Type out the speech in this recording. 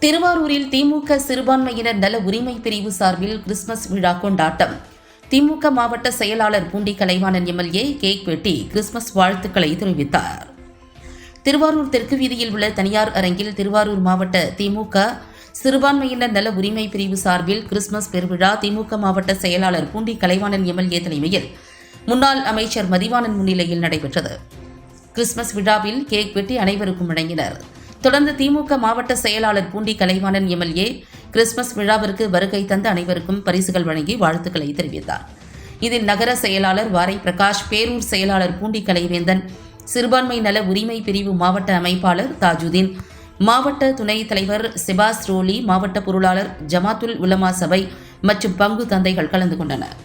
திருவாரூரில் திமுக சிறுபான்மையினர் நல உரிமை பிரிவு சார்பில் கிறிஸ்துமஸ் விழா கொண்டாட்டம். திமுக மாவட்ட செயலாளர் பூண்டி கலைவாணன் எம்எல்ஏ கேக் வெட்டி கிறிஸ்துமஸ் வாழ்த்துக்களை தெரிவித்தார். திருவாரூர் தெற்கு வீதியில் உள்ள தனியார் அரங்கில் திருவாரூர் மாவட்ட திமுக சிறுபான்மையினர் நல உரிமை பிரிவு சார்பில் கிறிஸ்துமஸ் பெருவிழா திமுக மாவட்ட செயலாளர் பூண்டி கலைவாணன் எம்எல்ஏ தலைமையில் முன்னாள் அமைச்சர் மதிவாணன் முன்னிலையில் நடைபெற்றது. கிறிஸ்துமஸ் விழாவில் கேக் வெட்டி அனைவருக்கும் வழங்கினர் தொடர்ந்து திமுக மாவட்ட செயலாளர் பூண்டி கலைவாணன் எம்எல்ஏ கிறிஸ்துமஸ் விழாவிற்கு வருகை தந்த அனைவருக்கும் பரிசுகள் வழங்கி வாழ்த்துக்களை தெரிவித்தார். இதில் நகர செயலாளர் வாரை பிரகாஷ் பேரூர் செயலாளர் பூண்டி கலைவேந்தன் சிறுபான்மை நல உரிமை பிரிவு மாவட்ட அமைப்பாளர் தாஜுதீன் மாவட்ட துணைத் தலைவர் சிபாஸ் ரோலி மாவட்ட பொருளாளர் ஜமாத்துல் உலமா சபை மற்றும் பங்கு தந்தைகள் கலந்து கொண்டனர்.